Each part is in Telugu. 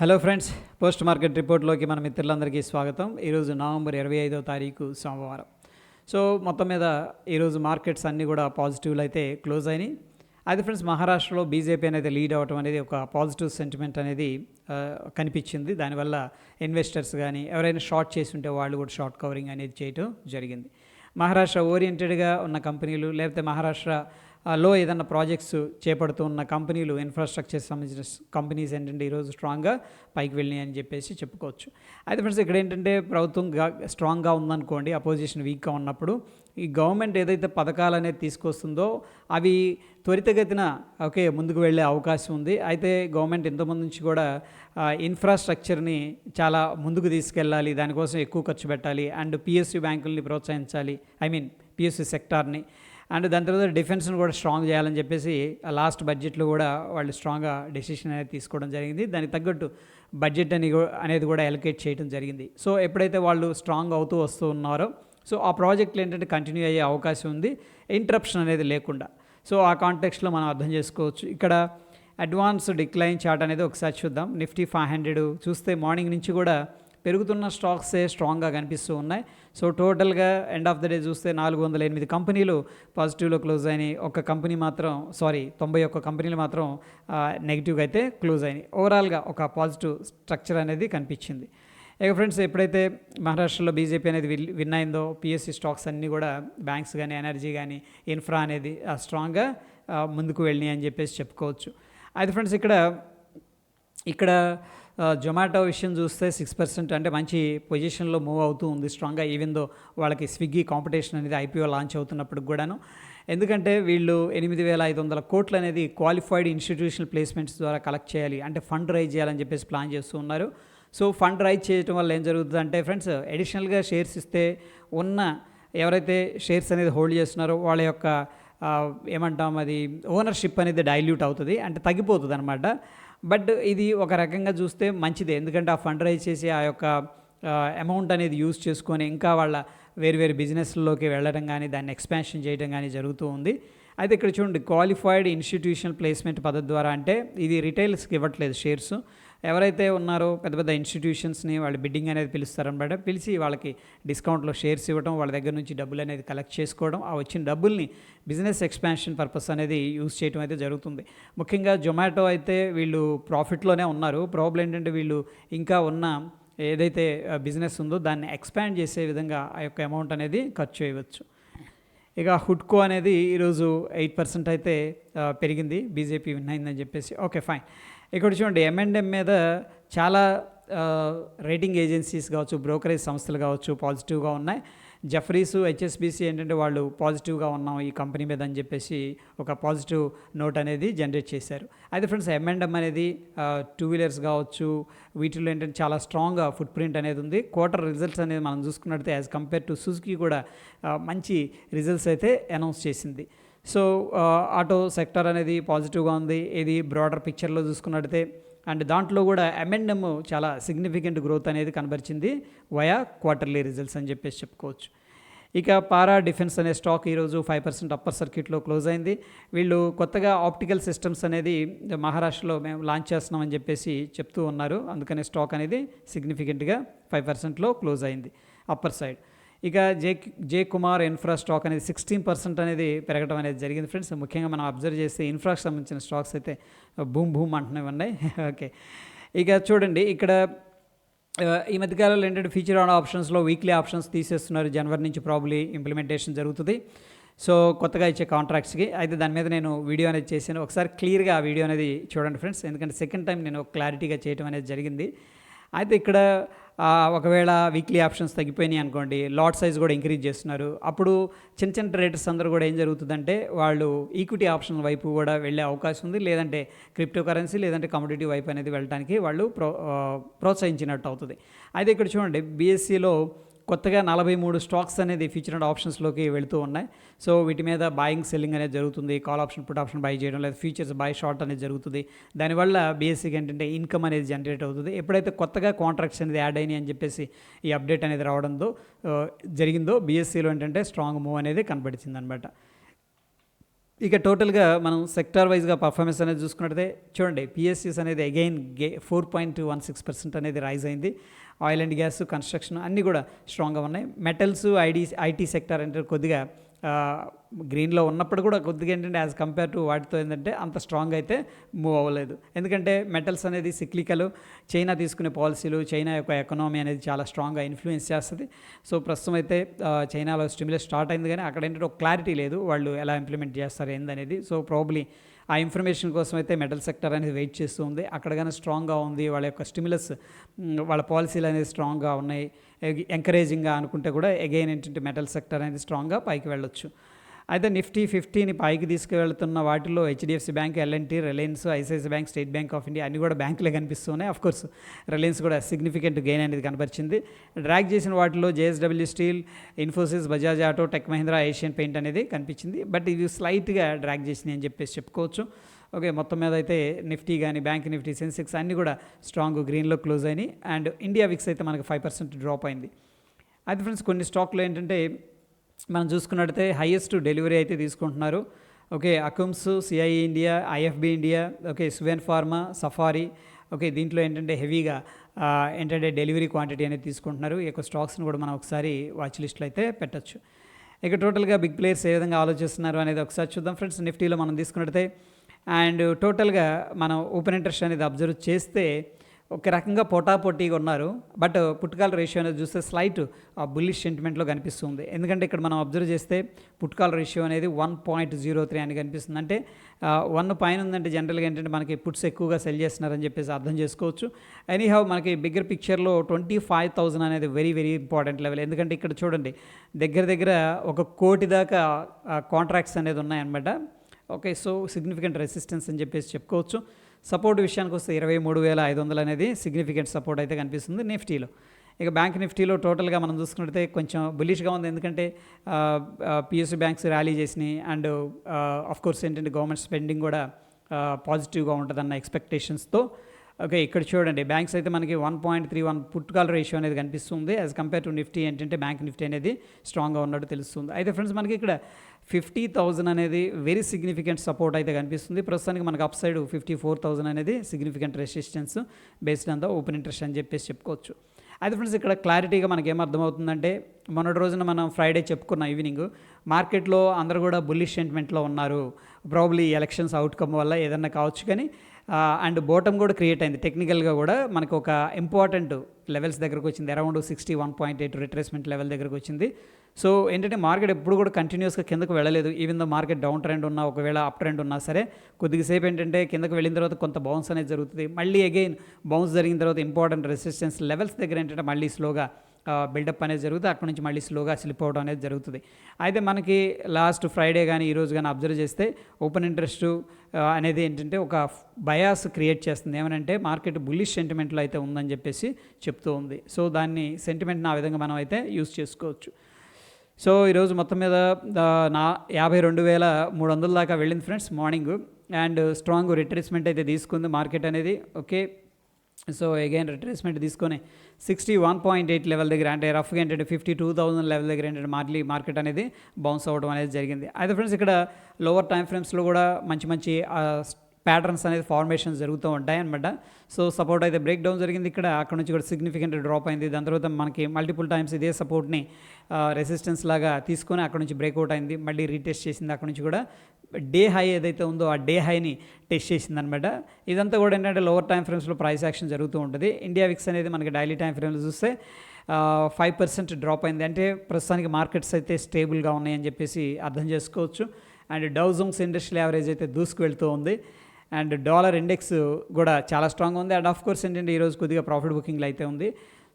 హలో ఫ్రెండ్స్ పోస్ట్ మార్కెట్ రిపోర్ట్లోకి మన మిత్రులందరికీ స్వాగతం. ఈరోజు నవంబర్ ఇరవై ఐదో తారీఖు సోమవారం. సో మొత్తం మీద ఈరోజు మార్కెట్స్ అన్నీ కూడా పాజిటివ్లు అయితే క్లోజ్ అయినాయి. అయితే ఫ్రెండ్స్ మహారాష్ట్రలో బీజేపీ అనేది లీడ్ అవ్వటం అనేది ఒక పాజిటివ్ సెంటిమెంట్ అనేది కనిపించింది. దానివల్ల ఇన్వెస్టర్స్ కానీ ఎవరైనా షార్ట్ చేసి ఉంటే వాళ్ళు కూడా షార్ట్ కవరింగ్ అనేది చేయటం జరిగింది. మహారాష్ట్ర ఓరియంటెడ్గా ఉన్న కంపెనీలు లేకపోతే మహారాష్ట్ర లో ఏదన్నా ప్రాజెక్ట్స్ చేపడుతూ ఉన్న కంపెనీలు ఇన్ఫ్రాస్ట్రక్చర్ సంబంధించిన కంపెనీస్ ఏంటంటే ఈరోజు స్ట్రాంగ్గా పైకి వెళ్ళినాయి అని చెప్పేసి చెప్పుకోవచ్చు. అయితే ఫ్రెండ్స్ ఇక్కడ ఏంటంటే ప్రభుత్వం స్ట్రాంగ్గా ఉందనుకోండి అపోజిషన్ వీక్గా ఉన్నప్పుడు ఈ గవర్నమెంట్ ఏదైతే పథకాలు అనేది తీసుకొస్తుందో అవి త్వరితగతిన ఓకే ముందుకు వెళ్ళే అవకాశం ఉంది. అయితే గవర్నమెంట్ ఇంతకుముందు నుంచి కూడా ఇన్ఫ్రాస్ట్రక్చర్ని చాలా ముందుకు తీసుకెళ్ళాలి దానికోసం ఎక్కువ ఖర్చు పెట్టాలి అండ్ పిఎస్సి బ్యాంకుల్ని ప్రోత్సహించాలి ఐ మీన్ పిఎస్సి సెక్టార్ని అండ్ దాని తర్వాత డిఫెన్స్ని కూడా స్ట్రాంగ్ చేయాలని చెప్పేసి లాస్ట్ బడ్జెట్లో కూడా వాళ్ళు స్ట్రాంగ్గా డెసిషన్ అనేది తీసుకోవడం జరిగింది. దానికి తగ్గట్టు బడ్జెట్ అని అనేది కూడా ఎలకేట్ చేయడం జరిగింది. సో ఎప్పుడైతే వాళ్ళు స్ట్రాంగ్ అవుతూ వస్తూ ఉన్నారో సో ఆ ప్రాజెక్టులు ఏంటంటే కంటిన్యూ అయ్యే అవకాశం ఉంది. ఇంటరప్షన్ అనేది లేకుండా. సో ఆ కాంటెక్స్లో మనం అర్థం చేసుకోవచ్చు. ఇక్కడ అడ్వాన్స్ డిక్లైన్ చార్ట్ అనేది ఒకసారి చూద్దాం. నిఫ్టీ ఫైవ్ హండ్రెడ్ చూస్తే మార్నింగ్ నుంచి కూడా పెరుగుతున్న స్టాక్సే స్ట్రాంగ్గా కనిపిస్తూ ఉన్నాయి. సో టోటల్గా ఎండ్ ఆఫ్ ద డే చూస్తే నాలుగు వందల ఎనిమిది కంపెనీలు పాజిటివ్లో క్లోజ్ అయినాయి. ఒక కంపెనీ మాత్రం సారీ తొంభై ఒక్క కంపెనీలు మాత్రం నెగిటివ్గా అయితే క్లోజ్ అయినాయి. ఓవరాల్గా ఒక పాజిటివ్ స్ట్రక్చర్ అనేది కనిపించింది. ఇక ఫ్రెండ్స్ ఎప్పుడైతే మహారాష్ట్రలో బీజేపీ అనేది విన్ అయిందో పిఎస్సి స్టాక్స్ అన్నీ కూడా బ్యాంక్స్ కానీ ఎనర్జీ కానీ ఇన్ఫ్రా అనేది ఆ, స్ట్రాంగ్గా ముందుకు వెళ్ళినాయి అని చెప్పేసి చెప్పుకోవచ్చు. అయితే ఫ్రెండ్స్ ఇక్కడ ఇక్కడ జొమాటో విషయం చూస్తే సిక్స్ పర్సెంట్ అంటే మంచి పొజిషన్లో మూవ్ అవుతూ ఉంది స్ట్రాంగ్గా ఈవెందో వాళ్ళకి స్విగ్గీ కాంపిటీషన్ అనేది ఐపీఓ లాంచ్ అవుతున్నప్పుడు కూడాను. ఎందుకంటే వీళ్ళు ఎనిమిది వేల ఐదు వందల కోట్లు అనేది క్వాలిఫైడ్ ఇన్స్టిట్యూషనల్ ప్లేస్మెంట్స్ ద్వారా కలెక్ట్ చేయాలి అంటే ఫండ్ రైజ్ చేయాలని చెప్పేసి ప్లాన్ చేస్తూ ఉన్నారు. సో ఫండ్ రైజ్ చేయడం వల్ల ఏం జరుగుతుంది అంటే ఫ్రెండ్స్ అడిషనల్గా షేర్స్ ఇస్తే ఉన్న ఎవరైతే షేర్స్ అనేది హోల్డ్ చేస్తున్నారో వాళ్ళ యొక్క ఏమంటాం అది ఓనర్షిప్ అనేది డైల్యూట్ అవుతుంది అంటే తగ్గిపోతుంది అనమాట బట్ ఇది ఒక రకంగా చూస్తే మంచిదే. ఎందుకంటే ఆ ఫండ్ రైజ్ చేసి ఆ యొక్క అమౌంట్ అనేది యూజ్ చేసుకొని ఇంకా వాళ్ళ వేరు వేరు బిజినెస్లోకి వెళ్ళడం కానీ దాన్ని ఎక్స్పాన్షన్ చేయడం కానీ జరుగుతూ ఉంది. అయితే ఇక్కడ చూడండి క్వాలిఫైడ్ ఇన్స్టిట్యూషనల్ ప్లేస్మెంట్ పద్ధతి ద్వారా అంటే ఇది రిటైల్స్కి ఇవ్వట్లేదు షేర్స్. ఎవరైతే ఉన్నారో పెద్ద పెద్ద ఇన్స్టిట్యూషన్స్ని వాళ్ళు బిడ్డింగ్ అనేది పిలుస్తారనమాట పిలిచి వాళ్ళకి డిస్కౌంట్లో షేర్స్ ఇవ్వడం వాళ్ళ దగ్గర నుంచి డబ్బులు అనేది కలెక్ట్ చేసుకోవడం ఆ వచ్చిన డబ్బుల్ని బిజినెస్ ఎక్స్పాన్షన్ పర్పస్ అనేది యూజ్ చేయడం అయితే జరుగుతుంది. ముఖ్యంగా జొమాటో అయితే వీళ్ళు ప్రాఫిట్లోనే ఉన్నారు. ప్రాబ్లం ఏంటంటే వీళ్ళు ఇంకా ఉన్న ఏదైతే బిజినెస్ ఉందో దాన్ని ఎక్స్పాండ్ చేసే విధంగా ఆ యొక్క అమౌంట్ అనేది ఖర్చు చేయవచ్చు. ఇక హుడ్కో అనేది ఈరోజు ఎయిట్ పర్సెంట్ అయితే పెరిగింది. బీజేపీ విన్ అయిందని చెప్పేసి. ఓకే ఫైన్ ఇక్కడ చూడండి ఎంఎండ్ఎం మీద చాలా రేటింగ్ ఏజెన్సీస్ కావచ్చు బ్రోకరేజ్ సంస్థలు కావచ్చు పాజిటివ్గా ఉన్నాయి. జఫరీస్ హెచ్ఎస్బీసీ ఏంటంటే వాళ్ళు పాజిటివ్గా ఉన్నాం ఈ కంపెనీ మీద అని చెప్పేసి ఒక పాజిటివ్ నోట్ అనేది జనరేట్ చేశారు. అయితే ఫ్రెండ్స్ ఎంఎండ్ఎం M&M అనేది టూ వీలర్స్ కావచ్చు వీటిలో ఏంటంటే చాలా స్ట్రాంగ్ ఫుట్ ప్రింట్ అనేది ఉంది. క్వార్టర్ రిజల్ట్స్ అనేది మనం చూసుకున్నట్లయితే యాజ్ కంపేర్ టు సుజుకి కూడా మంచి రిజల్ట్స్ అయితే అనౌన్స్ చేసింది. సో ఆటో సెక్టర్ అనేది పాజిటివ్గా ఉంది. ఇది బ్రాడర్ పిక్చర్లో చూసుకున్నట్టయితే. అండ్ దాంట్లో కూడా ఎంఎన్ఎం చాలా సిగ్నిఫికెంట్ గ్రోత్ అనేది కనబరిచింది వయా క్వార్టర్లీ రిజల్ట్స్ అని చెప్పేసి చెప్పుకోవచ్చు. ఇక పారా డిఫెన్స్ అనే స్టాక్ ఈరోజు ఫైవ్ పర్సెంట్ అప్పర్ సర్క్యూట్లో క్లోజ్ అయింది. వీళ్ళు కొత్తగా ఆప్టికల్ సిస్టమ్స్ అనేది మహారాష్ట్రలో మేము లాంచ్ చేస్తున్నామని చెప్పేసి చెప్తూ ఉన్నారు. అందుకనే స్టాక్ అనేది సిగ్నిఫికెంట్గా ఫైవ్ పర్సెంట్లో క్లోజ్ అయింది. అప్పర్ సైడ్ ఇక J J Kumar infra stock అనేది సిక్స్టీన్ పర్సెంట్ అనేది పెరగడం అనేది జరిగింది ఫ్రెండ్స్. ముఖ్యంగా మనం అబ్జర్వ్ చేస్తే ఇన్ఫ్రాకి సంబంధించిన స్టాక్స్ అయితే భూమ్ భూమ్ అంటున్నవి ఉన్నాయి. ఓకే. ఇక చూడండి ఇక్కడ ఈ మధ్యకాలంలో ఏంటంటే ఫీచర్ ఆన్ ఆప్షన్స్లో వీక్లీ ఆప్షన్స్ తీసేస్తున్నారు. జనవరి నుంచి ప్రాబ్లీ ఇంప్లిమెంటేషన్ జరుగుతుంది. సో కొత్తగా ఇచ్చే కాంట్రాక్ట్స్కి అయితే దాని మీద నేను వీడియో అనేది చేశాను. ఒకసారి క్లియర్గా ఆ వీడియో అనేది చూడండి ఫ్రెండ్స్. ఎందుకంటే సెకండ్ టైం నేను క్లారిటీగా చేయడం అనేది జరిగింది. అయితే ఇక్కడ ఒకవేళ వీక్లీ ఆప్షన్స్ తగ్గిపోయినాయి అనుకోండి లాట్ సైజ్ కూడా ఇంక్రీజ్ చేస్తున్నారు. అప్పుడు చిన్న చిన్న ట్రేడర్స్ అందరూ కూడా ఏం జరుగుతుందంటే వాళ్ళు ఈక్విటీ ఆప్షన్ వైపు కూడా వెళ్ళే అవకాశం ఉంది. లేదంటే క్రిప్టో కరెన్సీ లేదంటే కమోడిటీ వైపు అనేది వెళ్ళడానికి వాళ్ళు ప్రో ప్రోత్సహించినట్టు అవుతుంది. అయితే ఇక్కడ చూడండి బీఎస్సీలో కొత్తగా నలభై మూడు స్టాక్స్ అనేది ఫ్యూచర్ అండ్ ఆప్షన్స్లోకి వెళుతూ ఉన్నాయి. సో వీటి మీద బాయింగ్ సెల్లింగ్ అనేది జరుగుతుంది. Call option put option buy చేయడం లేదా ఫీచర్స్ బై షార్ట్ అనేది జరుగుతుంది. దానివల్ల బేసిక్ ఏంటంటే ఇన్కమ్ అనేది జనరేట్ అవుతుంది. ఎప్పుడైతే కొత్తగా కాంట్రాక్ట్స్ అనేది యాడ్ అయినాయి అని చెప్పేసి ఈ అప్డేట్ అనేది రావడంతో జరిగిందో బీఎస్సీలో ఏంటంటే స్ట్రాంగ్ మూవ్ అనేది కనబడిచింది అనమాట ఇక టోటల్గా మనం సెక్టార్ వైజ్గా పర్ఫార్మెన్స్ అనేది చూసుకున్నట్లయితే చూడండి పిఎస్సిస్ అనేది అగైన్ గే four point one six percent అనేది రైజ్ అయింది. ఆయిల్ అండ్ గ్యాస్ కన్స్ట్రక్షన్ అన్నీ కూడా స్ట్రాంగ్గా ఉన్నాయి. మెటల్స్ ఐడి ఐటీ సెక్టార్ అంటే కొద్దిగా గ్రీన్లో ఉన్నప్పుడు కూడా కొద్దిగా ఏంటంటే యాజ్ కంపేర్ టు వాటితో ఏంటంటే అంత స్ట్రాంగ్ అయితే మూవ్ అవ్వలేదు. ఎందుకంటే మెటల్స్ అనేది సిక్లికల్ చైనా తీసుకునే పాలసీలు చైనా యొక్క ఎకనామీ అనేది చాలా స్ట్రాంగ్గా ఇన్ఫ్లుయెన్స్ చేస్తుంది. సో ప్రస్తుతం అయితే చైనాలో స్టిమ్యులస్ స్టార్ట్ అయింది కానీ అక్కడ ఏంటంటే ఒక క్లారిటీ లేదు వాళ్ళు ఎలా ఇంప్లిమెంట్ చేస్తారు ఏందనేది. సో ప్రాబ్లీ ఆ ఇన్ఫర్మేషన్ కోసం అయితే మెటల్ సెక్టర్ అనేది వెయిట్ చేస్తూ ఉంది. అక్కడ కానీ స్ట్రాంగ్గా ఉంది. వాళ్ళ యొక్క స్టిమ్యులస్ వాళ్ళ పాలసీలు అనేది స్ట్రాంగ్గా ఉన్నాయి. ఎంకరేజింగ్గా అనుకుంటే కూడా అగైన్ ఏంటంటే మెటల్ సెక్టర్ అనేది స్ట్రాంగ్గా పైకి వెళ్ళొచ్చు. అయితే నిఫ్టీ ఫిఫ్టీని పైకి తీసుకువెళ్తున్న వాటిలో HDFC bank LNT Reliance ICIC bank State Bank of India అన్ని కూడా బ్యాంకులే కనిపిస్తున్నాయి. అఫ్ కోర్స్ రిలయన్స్ కూడా సిగ్నిఫికెంట్ గెయిన్ అనేది కనపరిచింది. డ్రాగ్ చేసిన వాటిలో JSW steel Infosys Bajaj auto tech Mahindra Asian paint అనేది కనిపించింది. బట్ ఇది స్లైట్గా డ్రాగ్ చేసింది అని చెప్పేసి చెప్పుకోవచ్చు. ఓకే మొత్తం మీద అయితే నిఫ్టీ కానీ బ్యాంక్ నిఫ్టీ సెన్సెక్స్ అన్నీ కూడా స్ట్రాంగ్ గ్రీన్లో క్లోజ్ అయినాయి. అండ్ ఇండియా విక్స్ అయితే మనకు ఫైవ్ పర్సెంట్ డ్రాప్ అయింది. అయితే ఫ్రెండ్స్ కొన్ని స్టాక్లు ఏంటంటే మనం చూసుకున్నట్టయితే హైయెస్ట్ డెలివరీ అయితే తీసుకుంటున్నారు. Okay Akums CI India IFB India okay Suven pharma Safari okay దీంట్లో ఏంటంటే హెవీగా ఏంటంటే డెలివరీ క్వాంటిటీ అనేది తీసుకుంటున్నారు. ఈ యొక్క స్టాక్స్ని కూడా మనం ఒకసారి వాచ్ లిస్ట్లో అయితే పెట్టచ్చు. ఇక టోటల్గా బిగ్ ప్లేయర్స్ ఏ విధంగా ఆలోచిస్తున్నారు అనేది ఒకసారి చూద్దాం. ఫ్రెండ్స్ నిఫ్టీలో మనం తీసుకున్నట్టయితే అండ్ టోటల్గా మనం ఓపెన్ ఇంట్రెస్ట్ అనేది అబ్జర్వ్ చేస్తే ఒక రకంగా పోటాపోటీగా ఉన్నారు. బట్ పుట్టుకాల రేషియో అనేది చూస్తే స్లైట్ ఆ బుల్లిష్ సెంటిమెంట్లో కనిపిస్తుంది. ఎందుకంటే ఇక్కడ మనం అబ్జర్వ్ చేస్తే పుట్టుకాల రేషియో అనేది వన్ పాయింట్ జీరో త్రీ అని కనిపిస్తుంది. అంటే వన్ పైన ఉందంటే జనరల్గా ఏంటంటే మనకి పుట్స్ ఎక్కువగా సెల్ చేస్తున్నారని చెప్పేసి అర్థం చేసుకోవచ్చు. ఎనీహౌ మనకి బిగ్గర్ పిక్చర్లో ట్వంటీ ఫైవ్ థౌజండ్ అనేది వెరీ వెరీ ఇంపార్టెంట్ లెవెల్. ఎందుకంటే ఇక్కడ చూడండి దగ్గర దగ్గర ఒక కోటి దాకా కాంట్రాక్ట్స్ అనేది ఉన్నాయన్నమాట. ఓకే సో సిగ్నిఫికెంట్ రెసిస్టెన్స్ అని చెప్పేసి చెప్పుకోవచ్చు. సపోర్ట్ విషయానికి వస్తే ఇరవై మూడు వేల ఐదు వందలు అనేది సిగ్నిఫికెంట్ సపోర్ట్ అయితే కనిపిస్తుంది నిఫ్టీలో. ఇక బ్యాంక్ నిఫ్టీలో టోటల్గా మనం చూసుకుంటే కొంచెం బులిష్గా ఉంది. ఎందుకంటే పిఎస్సి బ్యాంక్స్ ర్యాలీ చేసినాయి. అండ్ ఆఫ్ కోర్స్ ఏంటంటే గవర్నమెంట్ స్పెండింగ్ కూడా పాజిటివ్గా ఉంటుందన్న ఎక్స్పెక్టేషన్స్తో ఓకే ఇక్కడ చూడండి. బ్యాంక్స్ అయితే మనకి one point three one put call ratio అనేది కనిపిస్తుంది. యాజ్ కంపేర్ టు నిఫ్టీ ఏంటంటే బ్యాంక్ నిఫ్టీ అనేది స్ట్రాంగ్గా ఉన్నట్టు తెలుస్తుంది. అయితే ఫ్రెండ్స్ మనకి ఇక్కడ ఫిఫ్టీ థౌజండ్ అనేది వెరీ సిగ్నిఫికెంట్ సపోర్ట్ అయితే కనిపిస్తుంది. ప్రస్తుతానికి మనకు up side fifty four thousand అనేది significant resistance based on the open interest అని చెప్పేసి చెప్పుకోవచ్చు. అయితే ఫ్రెండ్స్ ఇక్కడ క్లారిటీగా మనకి ఏమర్థమవుతుందంటే మొన్నటి రోజున మనం ఫ్రైడే చెప్పుకున్న ఈవినింగ్ మార్కెట్లో అందరూ కూడా బుల్లిష్ సెంటిమెంట్లో ఉన్నారు. ప్రాబ్లీ ఎలక్షన్స్ అవుట్కమ్ వల్ల ఏదన్నా కావచ్చు కానీ అండ్ బోటమ్ కూడా క్రియేట్ అయింది. టెక్నికల్గా కూడా మనకు ఒక ఇంపార్టెంట్ లెవెల్స్ దగ్గరకు వచ్చింది. Around sixty one point eight retracement level దగ్గరకు వచ్చింది. సో ఏంటంటే మార్కెట్ ఎప్పుడు కూడా కంటిన్యూస్గా కిందకు వెళ్ళలేదు. Even though market down trend ఉన్నా ఒకవేళ అప్ ట్రెండ్ ఉన్నా సరే కొద్దిసేపు ఏంటంటే కిందకు వెళ్ళిన తర్వాత కొంత బౌన్స్ అనేది జరుగుతుంది. మళ్ళీ అగైన్ బౌన్స్ జరిగిన తర్వాత ఇంపార్టెంట్ రెసిస్టెన్స్ లెవెల్స్ దగ్గర ఏంటంటే మళ్ళీ స్లోగా బిల్డప్ అనేది జరుగుతుంది. అక్కడ నుంచి మళ్ళీ స్లోగా స్లిప్ అవడం అనేది జరుగుతుంది. అయితే మనకి లాస్ట్ ఫ్రైడే కానీ ఈరోజు కానీ అబ్జర్వ్ చేస్తే ఓపెన్ ఇంట్రెస్ట్ అనేది ఏంటంటే ఒక బయాస్ క్రియేట్ చేస్తుంది. ఏమనంటే మార్కెట్ బుల్లిష్ సెంటిమెంట్లో అయితే ఉందని చెప్పేసి చెప్తూ ఉంది. సో దాన్ని సెంటిమెంట్ని ఆ విధంగా మనం అయితే యూస్ చేసుకోవచ్చు. సో ఈరోజు మొత్తం మీద నా యాభై రెండు వేల మూడు వందల దాకా వెళ్ళింది friends morning. And strong retracement అయితే తీసుకుంది మార్కెట్ అనేది. ఓకే సో అగైన్ రిట్రేస్మెంట్ తీసుకొని sixty one point eight level దగ్గర అంటే రఫ్గా ఏంటంటే ఫిఫ్టీ టూ థౌసండ్ లెవెల్ దగ్గర ఏంటంటే మార్లీ మార్కెట్ అనేది బౌన్స్ అవ్వడం అనేది జరిగింది. అయితే ఫ్రెండ్స్ ఇక్కడ లోవర్ టైం ఫ్రేమ్స్లో కూడా మంచి మంచి ప్యాటర్న్స్ అనేది ఫార్మేషన్ జరుగుతూ ఉంటాయి అనమాట సో సపోర్ట్ అయితే బ్రేక్ డౌన్ జరిగింది. ఇక్కడ అక్కడ నుంచి కూడా సిగ్నిఫికెంట్ డ్రాప్ అయింది. దాని తర్వాత మనకి మల్టిపుల్ టైమ్స్ ఇదే సపోర్ట్ని రెసిస్టెన్స్ లాగా తీసుకొని అక్కడ నుంచి బ్రేక్అవుట్ అయింది. మళ్ళీ రీటెస్ట్ చేసింది అక్కడ నుంచి కూడా. డే హై ఏదైతే ఉందో ఆ డే హైని టెస్ట్ చేసింది అనమాట ఇదంతా కూడా ఏంటంటే లోవర్ టైం ఫ్రేమ్స్లో ప్రైస్ యాక్షన్ జరుగుతూ ఉంటుంది. ఇండియా విక్స్ అనేది మనకి డైలీ టైం ఫ్రేమ్లో చూస్తే ఫైవ్ పర్సెంట్ డ్రాప్ అయింది. అంటే ప్రస్తుతానికి మార్కెట్స్ అయితే స్టేబుల్గా ఉన్నాయని చెప్పేసి అర్థం చేసుకోవచ్చు. అండ్ డౌజోన్స్ ఇండస్ట్రియల్ యావరేజ్ అయితే దూసుకు వెళ్తూ ఉంది. అండ్ డాలర్ ఇండెక్స్ కూడా చాలా స్ట్రాంగ్ ఉంది. అండ్ ఆఫ్ కోర్స్ ఏంటంటే ఈరోజు కొద్దిగా ప్రాఫిట్ బుకింగ్లు అయితే ఉంది.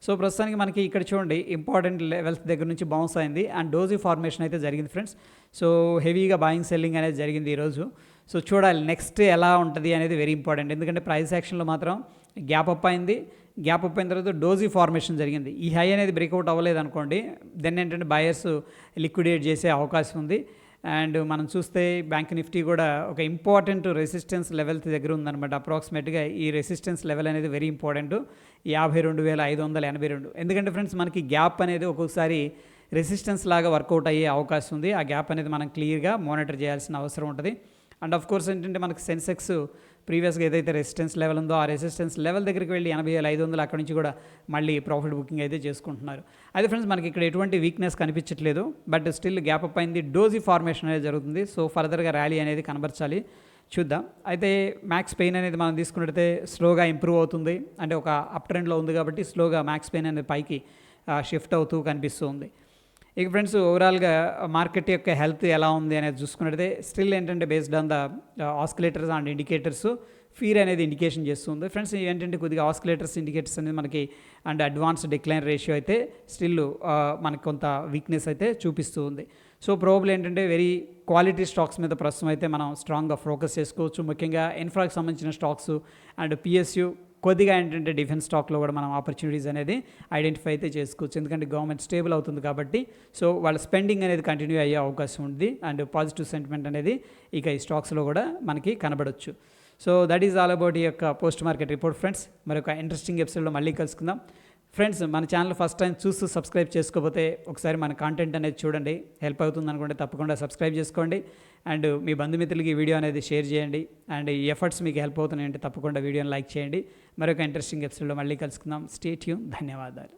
సో ప్రస్తుతానికి మనకి ఇక్కడ చూడండి ఇంపార్టెంట్ లెవెల్స్ దగ్గర నుంచి బౌన్స్ అయింది. అండ్ డోజీ ఫార్మేషన్ అయితే జరిగింది ఫ్రెండ్స్. సో హెవీగా బాయింగ్ సెల్లింగ్ అనేది జరిగింది ఈరోజు సో చూడాలి నెక్స్ట్ ఎలా ఉంటుంది అనేది వెరీ ఇంపార్టెంట్. ఎందుకంటే ప్రైస్ యాక్షన్లో మాత్రం గ్యాప్ అప్ అయింది. గ్యాప్ అప్ అయిన తర్వాత డోజీ ఫార్మేషన్ జరిగింది. ఈ హై అనేది బ్రేక్అవుట్ అవ్వలేదు అనుకోండి దెన్ ఏంటంటే బయర్స్ లిక్విడేట్ చేసే అవకాశం ఉంది. అండ్ మనం చూస్తే బ్యాంక్ నిఫ్టీ కూడా ఒక ఇంపార్టెంట్ రెసిస్టెన్స్ లెవెల్ దగ్గర ఉందన్నమాట. అప్రాక్సిమేట్గా ఈ రెసిస్టెన్స్ లెవెల్ అనేది వెరీ ఇంపార్టెంట్ యాభై రెండు వేల ఐదు వందల ఎనభై రెండు. ఎందుకంటే ఫ్రెండ్స్ మనకి గ్యాప్ అనేది ఒక్కొక్కసారి రెసిస్టెన్స్ లాగా వర్కౌట్ అయ్యే అవకాశం ఉంది. ఆ గ్యాప్ అనేది మనం క్లియర్గా మానిటర్ చేయాల్సిన అవసరం ఉంటుంది. అండ్ ఆఫ్ కోర్స్ ఏంటంటే మనకి సెన్సెక్స్ ప్రీవియస్గా ఏదైతే రెసిస్టెన్స్ లెవెల్ ఉందో ఆ రెసిస్టెన్స్ లెవెల్ దగ్గరికి వెళ్ళి ఎనభై వేల ఐదు వందలు అక్కడి నుంచి కూడా మళ్ళీ ప్రాఫిట్ బుకింగ్ అయితే చేసుకుంటున్నారు. అయితే ఫ్రెండ్స్ మనకి ఇక్కడ ఎటువంటి వీక్నెస్ కనిపించట్లేదు. బట్ స్టిల్ గ్యాప్ అప్ అయింది. డోజీ ఫార్మేషన్ అనేది జరుగుతుంది. సో ఫర్దర్గా ర్యాలీ అనేది కనబరచాలి. చూద్దాం. అయితే మ్యాక్స్ పెయిన్ అనేది మనం తీసుకున్నట్టయితే స్లోగా ఇంప్రూవ్ అవుతుంది. అంటే ఒక అప్ ట్రెండ్లో ఉంది కాబట్టి స్లోగా మ్యాక్స్ పెయిన్ అనేది పైకి షిఫ్ట్ అవుతూ కనిపిస్తుంది ఇక ఫ్రెండ్స్ ఓవరాల్గా మార్కెట్ యొక్క హెల్త్ ఎలా ఉంది అనేది చూసుకున్నట్టే స్టిల్ ఏంటంటే based on the oscillators and indicators fear అనేది ఇండికేషన్ చేస్తుంది. ఫ్రెండ్స్ ఏంటంటే కొద్దిగా ఆస్కులేటర్స్ ఇండికేటర్స్ అనేది మనకి అండ్ అడ్వాన్స్ డిక్లైన్ రేషియో అయితే స్టిల్ uh, మనకి కొంత వీక్నెస్ అయితే చూపిస్తూ ఉంది. సో ప్రోబుల్ ఏంటంటే వెరీ క్వాలిటీ స్టాక్స్ మీద ప్రస్తుతం అయితే మనం స్ట్రాంగ్గా ఫోకస్ చేసుకోవచ్చు. ముఖ్యంగా ఇన్ఫ్రాకి సంబంధించిన స్టాక్స్ అండ్ పిఎస్యు కొద్దిగా ఏంటంటే డిఫెన్స్ స్టాక్లో కూడా మనం ఆపర్చునిటీస్ అనేది ఐడెంటిఫై అయితే చేసుకోవచ్చు. ఎందుకంటే గవర్నమెంట్ స్టేబుల్ అవుతుంది కాబట్టి. సో వాళ్ళ స్పెండింగ్ అనేది కంటిన్యూ అయ్యే అవకాశం ఉంది. అండ్ పాజిటివ్ సెంటిమెంట్ అనేది ఇక ఈ స్టాక్స్లో కూడా మనకి కనబడవచ్చు so that is all about ఈ యొక్క పోస్ట్ మార్కెట్ రిపోర్ట్ ఫ్రెండ్స్ మరొక ఇంట్రెస్టింగ్ ఎపిసోడ్లో మళ్ళీ కలుసుకుందాం. ఫ్రెండ్స్ మన ఛానల్ ఫస్ట్ టైం చూస్తూ సబ్స్క్రైబ్ చేసుకోకపోతే ఒకసారి మన కాంటెంట్ అనేది చూడండి. హెల్ప్ అవుతుంది అనుకుంటే తప్పకుండా సబ్స్క్రైబ్ చేసుకోండి. అండ్ మీ బంధుమిత్రులకి ఈ వీడియో అనేది షేర్ చేయండి. అండ్ ఈ ఎఫర్ట్స్ మీకు హెల్ప్ అవుతున్నాయంటే తప్పకుండా వీడియోని లైక్ చేయండి. మరొక ఇంట్రెస్టింగ్ ఎపిసోడ్లో మళ్ళీ కలుసుకుందాం. స్టేట్యూ ధన్యవాదాలు.